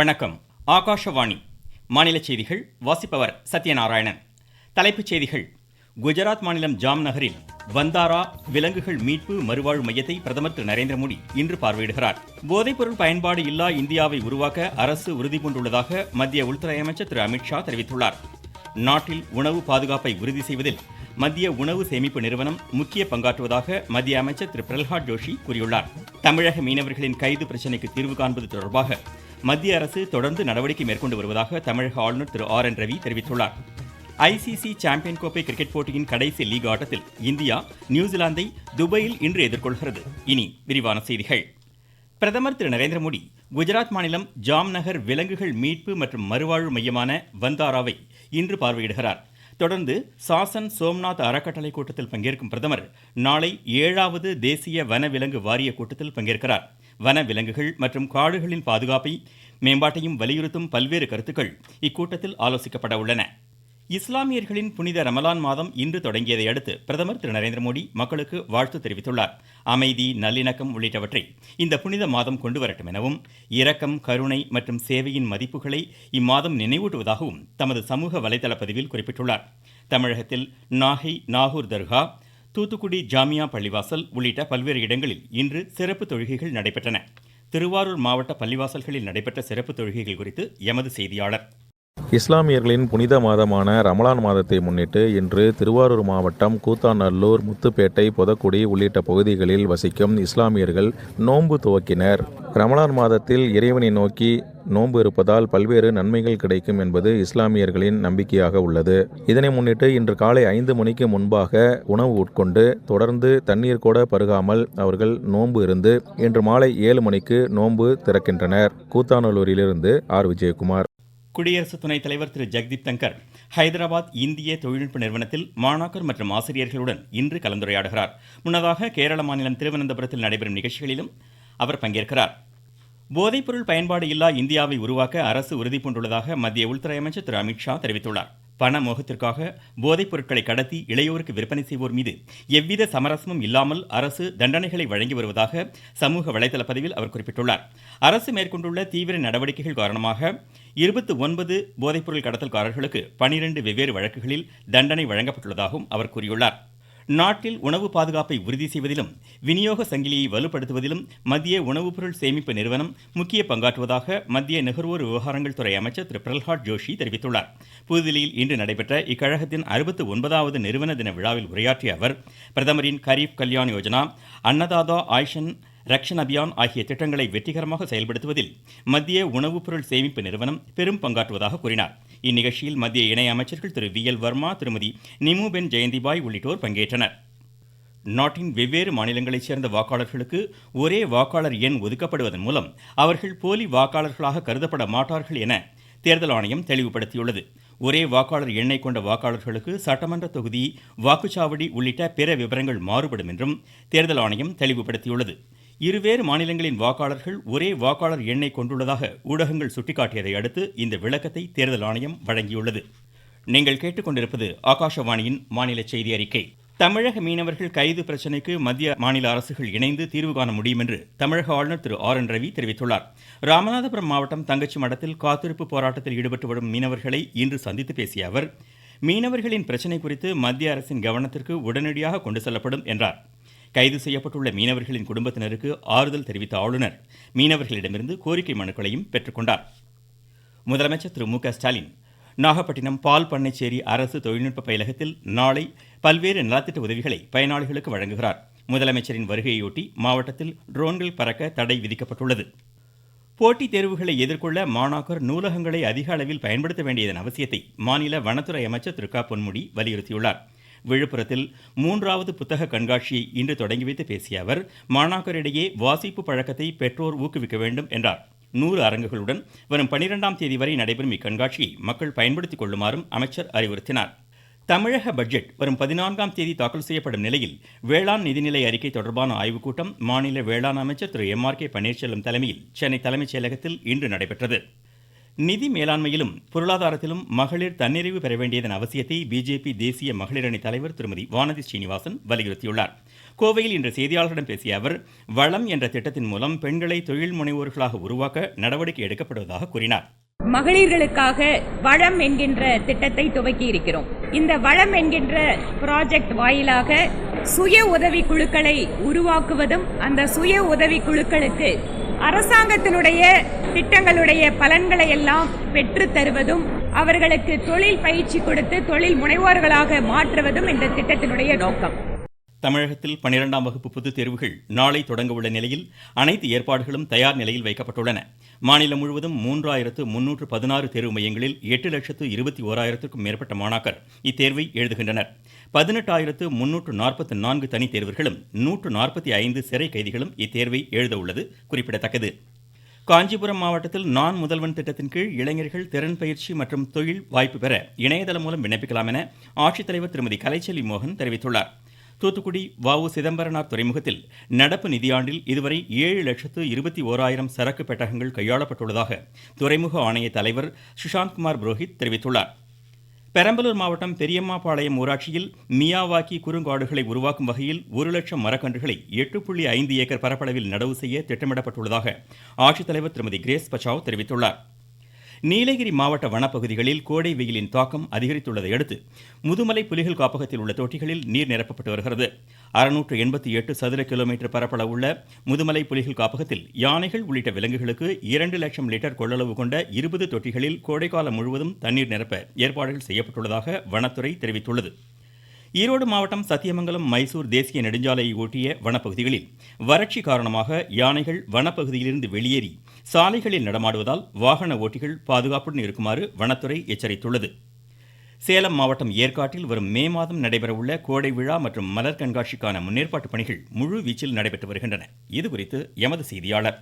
வணக்கம். ஆகாஷவாணி. மாநில செய்திகள் வாசிப்பவர் சத்யநாராயணன். தலைப்புச் செய்திகள். குஜராத் மாநிலம் ஜாம் நகரில் வந்தாரா விலங்குகள் மீட்பு மறுவாழ்வு மையத்தை பிரதமர் திரு நரேந்திர மோடி இன்று பார்வையிடுகிறார். போதைப்பொருள் பயன்பாடு இல்லா இந்தியாவை உருவாக்க அரசு உறுதிபூண்டுள்ளதாக மத்திய உள்துறை அமைச்சர் திரு அமித்ஷா தெரிவித்துள்ளார். நாட்டில் உணவு பாதுகாப்பை உறுதி செய்வதில் மத்திய உணவு சேமிப்பு நிறுவனம் முக்கிய பங்காற்றுவதாக மத்திய அமைச்சர் திரு பிரல்ஹாத் ஜோஷி கூறியுள்ளார். தமிழக மீனவர்களின் கைது பிரச்சினைக்கு தீர்வு காண்பது தொடர்பாக மத்திய அரசு தொடர்ந்து நடவடிக்கை மேற்கொண்டு வருவதாக தமிழக ஆளுநர் திரு ஆர் என் ரவி தெரிவித்துள்ளார். ஐசிசி சாம்பியன் கோப்பை கிரிக்கெட் போட்டியின் கடைசி லீக் ஆட்டத்தில் இந்தியா நியூசிலாந்தை துபாயில் இன்று எதிர்கொள்கிறது. இனி விரிவான செய்திகள். பிரதமர் திரு நரேந்திர மோடி குஜராத் மாநிலம் ஜாம்நகர் விலங்குகள் மீட்பு மற்றும் மறுவாழ்வு மையமான வந்தாராவை இன்று பார்வையிடுகிறார். தொடர்ந்து சாசன் சோம்நாத் அறக்கட்டளை கூட்டத்தில் பங்கேற்கும் பிரதமர் நாளை ஏழாவது தேசிய வனவிலங்கு வாரிய கூட்டத்தில் பங்கேற்கிறார். வன விலங்குகள் மற்றும் காடுகளின் பாதுகாப்பை மேம்பாட்டையும் வலியுறுத்தும் பல்வேறு கருத்துக்கள் இக்கூட்டத்தில் ஆலோசிக்கப்பட உள்ளன. இஸ்லாமியர்களின் புனித ரமலான் மாதம் இன்று தொடங்கியதை அடுத்து பிரதமர் திரு நரேந்திர மோடி மக்களுக்கு வாழ்த்து தெரிவித்துள்ளார். அமைதி நல்லிணக்கம் உள்ளிட்டவற்றை இந்த புனித மாதம் கொண்டு வரட்டும் எனவும் இரக்கம் கருணை மற்றும் சேவையின் மதிப்புகளை இம்மாதம் நினைவூட்டுவதாகவும் தமது சமூக வலைதள பதிவில் குறிப்பிட்டுள்ளார். தமிழகத்தில் நாகை நாகூர் தர்கா தூத்துக்குடி ஜாமியா பள்ளிவாசல் உள்ளிட்ட பல்வேறு இடங்களில் இன்று சிறப்பு தொழுகைகள் நடைபெற்றன. திருவாரூர் மாவட்ட பள்ளிவாசல்களில் நடைபெற்ற சிறப்பு தொழுகைகள் குறித்து எமது செய்தியாளர் இஸ்லாமியர்களின் புனித மாதமான ரமலான் மாதத்தை முன்னிட்டு இன்று திருவாரூர் மாவட்டம் கூத்தாநல்லூர் முத்துப்பேட்டை பொதக்குடி உள்ளிட்ட பகுதிகளில் வசிக்கும் இஸ்லாமியர்கள் நோன்பு துவக்கினர். ரமலான் மாதத்தில் இறைவனை நோக்கி நோன்பு இருப்பதால் பல்வேறு நன்மைகள் கிடைக்கும் என்பது இஸ்லாமியர்களின் நம்பிக்கையாக உள்ளது. இதனை முன்னிட்டு இன்று காலை ஐந்து மணிக்கு முன்பாக உணவு உட்கொண்டு தொடர்ந்து தண்ணீர் கூட பருகாமல் அவர்கள் நோன்பு இருந்து இன்று மாலை ஏழு மணிக்கு நோன்பு திறக்கின்றனர். கூத்தாநல்லூரிலிருந்து ஆர். விஜயகுமார். குடியரசு துணைத் தலைவர் திரு ஜெக்தீப் தங்கர் ஹைதராபாத் இந்திய தொழில்நுட்ப நிறுவனத்தில் மாணாக்கர் மற்றும் ஆசிரியர்களுடன் இன்று கலந்துரையாடுகிறார். முன்னதாக கேரள மாநிலம் திருவனந்தபுரத்தில் நடைபெறும் நிகழ்ச்சிகளிலும் அவர் பங்கேற்கிறார். போதைப்பொருள் பயன்பாடு இல்லா இந்தியாவை உருவாக்க அரசு உறுதிபூண்டுள்ளதாக மத்திய உள்துறை அமைச்சர் திரு அமித்ஷா தெரிவித்துள்ளார். பண மோகத்திற்காக போதைப் பொருட்களை கடத்தி இளையோருக்கு விற்பனை செய்வோர் மீது எவ்வித சமரசமும் இல்லாமல் அரசு தண்டனைகளை வழங்கி வருவதாக சமூக வலைதள பதிவில் அவர் குறிப்பிட்டுள்ளார். அரசு மேற்கொண்டுள்ள தீவிர நடவடிக்கைகள் காரணமாக இருபத்தி ஒன்பது போதைப்பொருள் கடத்தல்காரர்களுக்கு பனிரெண்டு வெவ்வேறு வழக்குகளில் தண்டனை வழங்கப்பட்டுள்ளதாகவும் அவர் கூறியுள்ளார். நாட்டில் உணவு பாதுகாப்பை உறுதி செய்வதிலும் விநியோக சங்கிலியை வலுப்படுத்துவதிலும் மத்திய உணவுப் பொருள் சேமிப்பு நிறுவனம் முக்கிய பங்காற்றுவதாக மத்திய நுகர்வோர் விவகாரங்கள் துறை அமைச்சர் திரு. பிரல்ஹாத் ஜோஷி தெரிவித்துள்ளார். புதுதில்லியில் இன்று நடைபெற்ற இக்கழகத்தின் அறுபத்து ஒன்பதாவது நிறுவன தின விழாவில் உரையாற்றிய அவர் பிரதமரின் கரீப் கல்யாண் யோஜனா அன்னதாதா ஆயுஷன் ரக்ஷன் அபியான் ஆகிய திட்டங்களை வெற்றிகரமாக செயல்படுத்துவதில் மத்திய உணவுப் பொருள் சேமிப்பு நிறுவனம் பெரும் பங்காற்றுவதாக கூறினார். இந்நிகழ்ச்சியில் மத்திய இணை அமைச்சர்கள் திரு வி எல் வர்மா திருமதி நிமு பென் ஜெயந்திபாய் உள்ளிட்டோர் பங்கேற்றனர். நாட்டின் வெவ்வேறு மாநிலங்களைச் சேர்ந்த வாக்காளர்களுக்கு ஒரே வாக்காளர் எண் ஒதுக்கப்படுவதன் மூலம் அவர்கள் போலி வாக்காளர்களாக கருதப்பட மாட்டார்கள் என தேர்தல் ஆணையம் தெளிவுபடுத்தியுள்ளது. ஒரே வாக்காளர் எண்ணை கொண்ட வாக்காளர்களுக்கு சட்டமன்ற தொகுதி வாக்குச்சாவடி உள்ளிட்ட பிற விவரங்கள் மாறுபடும் என்றும் தேர்தல் ஆணையம் தெளிவுபடுத்தியுள்ளது. இருவேறு மாநிலங்களின் வாக்காளர்கள் ஒரே வாக்காளர் எண்ணை கொண்டுள்ளதாக ஊடகங்கள் சுட்டிக்காட்டியதை அடுத்து இந்த விளக்கத்தை தேர்தல் ஆணையம் வழங்கியுள்ளது. நீங்கள் கேட்டுக்கொண்டிருப்பது ஆகாஷவாணியின் மாநில செய்தி அறிக்கை. தமிழக மீனவர்கள் கைது பிரச்சினைக்கு மத்திய மாநில அரசுகள் இணைந்து தீர்வு காண முடியும் என்று தமிழக ஆளுநர் திரு ஆர் என் ரவி தெரிவித்துள்ளார். ராமநாதபுரம் மாவட்டம் தங்கச்சி மடத்தில் காத்திருப்பு போராட்டத்தில் ஈடுபட்டு வரும் மீனவர்களை இன்று சந்தித்து பேசிய அவர் மீனவர்களின் பிரச்சினை குறித்து மத்திய அரசின் கவனத்திற்கு உடனடியாக கொண்டு செல்லப்படும் என்றார். கைது செய்யப்பட்டுள்ள மீனவர்களின் குடும்பத்தினருக்கு ஆறுதல் தெரிவித்த ஆளுநர் மீனவர்களிடமிருந்து கோரிக்கை மனுக்களையும் பெற்றுக்கொண்டார் முதலமைச்சர் திரு மு க ஸ்டாலின் நாகப்பட்டினம் பால் பண்ணைச்சேரி அரசு தொழில்நுட்ப பயிலகத்தில் நாளை பல்வேறு நலத்திட்ட உதவிகளை பயனாளிகளுக்கு வழங்குகிறார். முதலமைச்சரின் வருகையொட்டி மாவட்டத்தில் ட்ரோன்கள் பறக்க தடை விதிக்கப்பட்டுள்ளது. போட்டித் தேர்வுகளை எதிர்கொள்ள மாணாக்கர் நூலகங்களை அதிக அளவில் பயன்படுத்த வேண்டியதன் அவசியத்தை மாநில வனத்துறை அமைச்சர் திரு க. பொன்முடி வலியுறுத்தியுள்ளார். விழுப்புரத்தில் மூன்றாவது புத்தக கண்காட்சியை இன்று தொடங்கி வைத்து பேசிய அவர் மாணாக்கரிடையே வாசிப்பு பழக்கத்தை பெற்றோர் ஊக்குவிக்க வேண்டும் என்றார். நூறு அரங்குகளுடன் வரும் பனிரெண்டாம் தேதி வரை நடைபெறும் இக்கண்காட்சியை மக்கள் பயன்படுத்திக் கொள்ளுமாறும் அமைச்சர் அறிவுறுத்தினார். தமிழக பட்ஜெட் வரும் பதினான்காம் தேதி தாக்கல் செய்யப்படும் நிலையில் வேளாண் நிதிநிலை அறிக்கை தொடர்பான ஆய்வுக் கூட்டம் மாநில வேளாண் அமைச்சர் Thiru M R K Panneerselvam தலைமையில் சென்னை தலைமைச் செயலகத்தில் இன்று நடைபெற்றது. நிதி மேலாண்மையிலும் பொருளாதாரத்திலும் மகளிர் தன்னிறைவு பெற வேண்டியதன் அவசியத்தை பிஜேபி தேசிய மகளிர் அணி தலைவர் திருமதி வானதி ஸ்ரீனிவாசன் வலியுறுத்தியுள்ளார். கோவையில் இன்று செய்தியாளர்களிடம் பேசிய அவர் வளம் என்ற திட்டத்தின் மூலம் பெண்களை தொழில் முனைவோர்களாக உருவாக்க நடவடிக்கை எடுக்கப்படுவதாக கூறினார். மகளிர்களுக்காக வளம் என்கின்ற திட்டத்தை துவக்கி இருக்கிறோம். இந்த வளம் என்கின்ற ப்ராஜெக்ட் வாயிலாக சுய உதவி குழுக்களை உருவாக்குவதும் அந்த சுய உதவி குழுக்களுக்கு அரசாங்கத்தினுடைய திட்டங்களுடைய பலன்களை எல்லாம் பெற்று தருவதும் அவர்களுக்கு தொழில் பயிற்சி கொடுத்து தொழில் முனைவோர்களாக மாற்றுவதும் இந்த திட்டத்தினுடைய நோக்கம். தமிழகத்தில் பனிரெண்டாம் வகுப்பு பொதுத் தேர்வுகள் நாளை தொடங்க உள்ள நிலையில் அனைத்து ஏற்பாடுகளும் தயார் நிலையில் வைக்கப்பட்டுள்ளன. மாநிலம் முழுவதும் மூன்றாயிரத்து முன்னூற்று பதினாறு தேர்வு மையங்களில் எட்டு லட்சத்து இருபத்தி ஓராயிரத்திற்கும் மேற்பட்ட மாணாக்கர் இத்தேர்வை எழுதுகின்றனர். பதினெட்டாயிரத்து முன்னூற்று நாற்பத்தி நான்கு தனி தேர்வர்களும் நூற்று நாற்பத்தி ஐந்து சிறை கைதிகளும் இத்தேர்வை எழுத உள்ளது குறிப்பிடத்தக்கது. காஞ்சிபுரம் மாவட்டத்தில் நான் முதல்வன் திட்டத்தின் கீழ் இளைஞர்கள் திறன் பயிற்சி மற்றும் தொழில் வாய்ப்பு பெற இணையதளம் மூலம் விண்ணப்பிக்கலாம் என ஆட்சித்தலைவர் திருமதி கலைச்செல்வி மோகன் தெரிவித்துள்ளார். தூத்துக்குடி வவு சிதம்பரனார் துறைமுகத்தில் நடப்பு நிதியாண்டில் இதுவரை ஏழு லட்சத்து இருபத்தி ஓராயிரம் சரக்கு பெட்டகங்கள் கையாளப்பட்டுள்ளதாக துறைமுக ஆணைய தலைவர் சுஷாந்த் குமார் புரோஹித் தெரிவித்துள்ளார். பெரம்பலூர் மாவட்டம் பெரியம்மாபாளையம் ஊராட்சியில் மியாவாக்கி குறுங்காடுகளை உருவாக்கும் வகையில் ஒரு லட்சம் மரக்கன்றுகளை எட்டு புள்ளி ஐந்து ஏக்கர் பரப்பளவில் நடவு செய்ய திட்டமிடப்பட்டுள்ளதாக ஆட்சித்தலைவர் திருமதி கிரேஸ் பச்சாவ் தெரிவித்துள்ளார். நீலகிரி மாவட்ட வனப்பகுதிகளில் கோடை வெயிலின் தாக்கம் அதிகரித்துள்ளதை அடுத்து முதுமலை புலிகள் காப்பகத்தில் உள்ள தொட்டிகளில் நீர் நிரப்பப்பட்டு வருகிறது. அறுநூற்று எண்பத்தி எட்டு சதுர கிலோமீட்டர் பரப்பளவுள்ள முதுமலை புலிகள் காப்பகத்தில் யானைகள் உள்ளிட்ட விலங்குகளுக்கு இரண்டு லட்சம் லிட்டர் கொள்ளளவு கொண்ட இருபது தொட்டிகளில் கோடைக்காலம் முழுவதும் தண்ணீர் நிரப்ப ஏற்பாடுகள் செய்யப்பட்டுள்ளதாக வனத்துறை தெரிவித்துள்ளது. ஈரோடு மாவட்டம் சத்தியமங்கலம் மைசூர் தேசிய நெடுஞ்சாலையை ஒட்டிய வனப்பகுதிகளில் வறட்சி காரணமாக யானைகள் வனப்பகுதியிலிருந்து வெளியேறி சாலைகளில் நடமாடுவதால் வாகன ஓட்டிகள் பாதுகாப்புடன் இருக்குமாறு வனத்துறை எச்சரித்துள்ளது. சேலம் மாவட்டம் ஏற்காட்டில் வரும் மே மாதம் நடைபெறவுள்ள கோடை விழா மற்றும் மலர் கண்காட்சிக்கான முன்னேற்பாட்டு பணிகள் முழு வீச்சில் நடைபெற்று வருகின்றன. இதுகுறித்து எமது செய்தியாளர்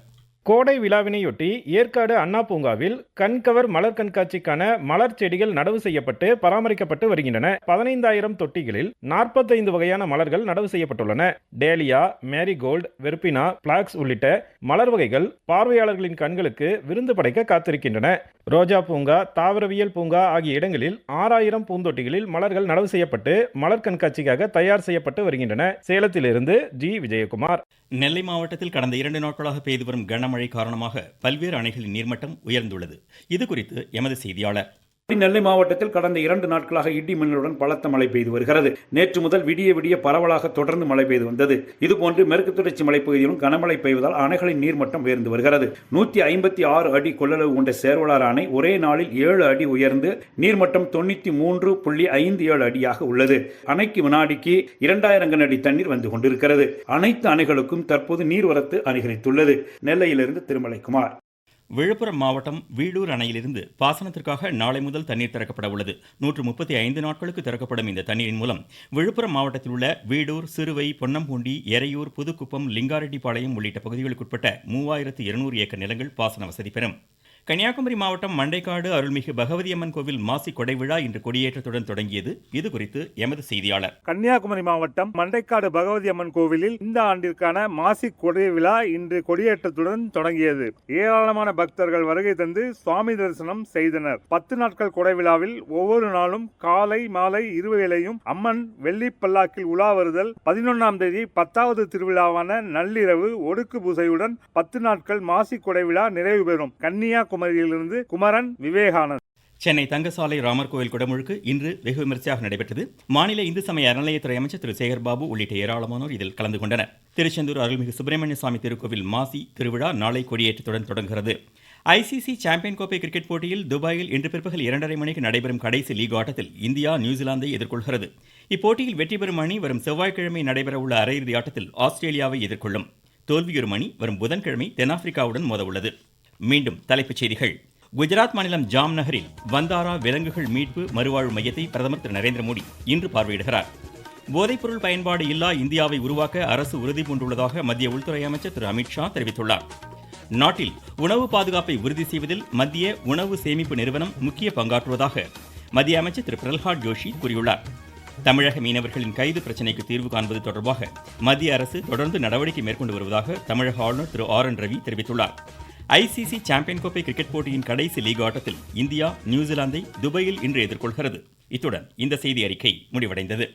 கோடை விழாவினையொட்டி ஏற்காடு அண்ணா பூங்காவில் கண்கவர் மலர் கண்காட்சிக்கான மலர் செடிகள் நடவு செய்யப்பட்டு பராமரிக்கப்பட்டு வருகின்றன. பதினைந்தாயிரம் தொட்டிகளில் நாற்பத்தைந்து வகையான மலர்கள் நடவு செய்யப்பட்டுள்ளன. டேலியா மேரிகோல்டு வெர்பினா பிளாக்ஸ் உள்ளிட்ட மலர் வகைகள் பார்வையாளர்களின் கண்களுக்கு விருந்து படைக்க காத்திருக்கின்றன. ரோஜா பூங்கா தாவரவியல் பூங்கா ஆகிய இடங்களில் ஆறாயிரம் பூந்தொட்டிகளில் மலர்கள் நடவு செய்யப்பட்டு மலர் கண்காட்சிக்காக தயார் செய்யப்பட்டு வருகின்றன. சேலத்திலிருந்து ஜி. விஜயகுமார். நெல்லை மாவட்டத்தில் கடந்த இரண்டு நாட்களாக பெய்து வரும் கனமழை காரணமாக பல்வேறு அணைகளின் நீர்மட்டம் உயர்ந்துள்ளது. இதுகுறித்து எமது செய்தியாளர் நெல்லை மாவட்டத்தில் கடந்த இரண்டு நாட்களாக இடி மின்னலுடன் பலத்த மழை பெய்து வருகிறது. நேற்று முதல் விடிய விடிய பரவலாக தொடர்ந்து மழை பெய்து வந்தது. இதுபோன்று மேற்கு தொடர்ச்சி மலைப்பகுதியிலும் கனமழை பெய்வதால் அணைகளின் நீர்மட்டம் உயர்ந்து வருகிறது. நூத்தி ஐம்பத்தி ஆறு அடி கொள்ளளவு கொண்ட சேர்வலார் அணை ஒரே நாளில் ஏழு அடி உயர்ந்து நீர்மட்டம் தொண்ணூத்தி மூன்று புள்ளி ஐந்து ஏழு அடியாக உள்ளது. அணைக்கு வினாடிக்கு இரண்டாயிரம் கன அடி தண்ணீர் வந்து கொண்டிருக்கிறது. அனைத்து அணைகளுக்கும் தற்போது நீர்வரத்து அதிகரித்துள்ளது. நெல்லையிலிருந்து திருமலைக்குமார். விழுப்புரம் மாவட்டம் வீடூர் அணையிலிருந்து பாசனத்திற்காக நாளை முதல் தண்ணீர் திறக்கப்பட உள்ளது நூற்று முப்பத்தி ஐந்து நாட்களுக்கு திறக்கப்படும் இந்த தண்ணீரின் மூலம் விழுப்புரம் மாவட்டத்தில் உள்ள வீடூர் சிறுவை பொன்னம்பூண்டி எரையூர் புதுக்குப்பம் லிங்காரெட்டிப்பாளையம் உள்ளிட்ட பகுதிகளுக்குட்பட்ட மூவாயிரத்து இருநூறு ஏக்கர் நிலங்கள் பாசன வசதி பெறும். கன்னியாகுமரி மாவட்டம் மண்டைக்காடு அருள்மிகு பகவதியம்மன் கோவில் மாசி கொடை விழா இன்று கொடியேற்றத்துடன் தொடங்கியது. இது குறித்து எமது செய்தியாளர். கன்னியாகுமரி மாவட்டம் மண்டைக்காடு பகவதி அம்மன் கோவிலில் இந்த ஆண்டிற்கான மாசி கொடை விழா இன்று கொடியேற்றத்துடன் தொடங்கியது. ஏராளமான பக்தர்கள் வருகை தந்து சுவாமி தரிசனம் செய்தனர். பத்து நாட்கள் கொடை விழாவில் ஒவ்வொரு நாளும் காலை மாலை இருவேளையும் அம்மன் வெள்ளி பல்லாக்கில் உலா வருதல் பதினொன்னாம் தேதி பத்தாவது திருவிழாவான நள்ளிரவு ஒடுக்கு பூசையுடன் பத்து நாட்கள் மாசி கொடை விழா நிறைவு பெறும். கன்னியாகுமரியிலிருந்து குமரன் விவேகானந்த் சென்னை தங்கசாலை ராமர் கோயில் குடமுழுக்கு இன்று வெகு விமர்சையாக நடைபெற்றது. மாநில இந்து சமய அறநிலையத்துறை அமைச்சர் திரு சேகர்பாபு உள்ளிட்ட ஏராளமானோர் இதில் கலந்து கொண்டனர். திருச்செந்தூர் அருள்மிகு சுப்பிரமணிய சுவாமி திருக்கோவில் மாசி திருவிழா நாளை கொடியேற்றத்துடன் தொடங்குகிறது. ஐசிசி சாம்பியன் கோப்பை கிரிக்கெட் போட்டியில் துபாயில் இன்று பிற்பகல் இரண்டரை மணிக்கு நடைபெறும் கடைசி லீக் ஆட்டத்தில் இந்தியா நியூசிலாந்தை எதிர்கொள்கிறது. இப்போட்டியில் வெற்றி பெறும் அணி வரும் செவ்வாய்க்கிழமை நடைபெறவுள்ள அரையிறுதி ஆட்டத்தில் ஆஸ்திரேலியாவை எதிர்கொள்ளும். தோல்வியுறும் அணி வரும் புதன்கிழமை தென்னாப்பிரிக்காவுடன் மோதவுள்ளது. மீண்டும் தலைப்புச் செய்திகள். குஜராத் மாநிலம் ஜாம் நகரில் வந்தாரா விலங்குகள் மீட்பு மறுவாழ்வு மையத்தை பிரதமர் திரு. நரேந்திர மோடி இன்று பார்வையிடுகிறார். போதைப்பொருள் பயன்பாடு இல்லா இந்தியாவை உருவாக்க அரசு உறுதி பூண்டுள்ளதாக மத்திய உள்துறை அமைச்சர் திரு. அமித்ஷா தெரிவித்துள்ளார். நாட்டில் உணவு பாதுகாப்பை உறுதி செய்வதில் மத்திய உணவு சேமிப்பு நிறுவனம் முக்கிய பங்காற்றுவதாக மத்திய அமைச்சர் திரு. பிரல்ஹாத் ஜோஷி கூறியுள்ளார். தமிழக மீனவர்களின் கைது பிரச்சினைக்கு தீர்வு காண்பது தொடர்பாக மத்திய அரசு தொடர்ந்து நடவடிக்கை மேற்கொண்டு வருவதாக தமிழக ஆளுநர் திரு. ஆர். என். ரவி தெரிவித்துள்ளார். ஐசிசி சாம்பியன் கோப்பை கிரிக்கெட் போட்டியின் கடைசி லீக் ஆட்டத்தில் இந்தியா நியூசிலாந்தை துபாயில் இன்று எதிர்கொள்கிறது. இத்துடன் இந்த செய்தி அறிக்கை முடிவடைந்தது.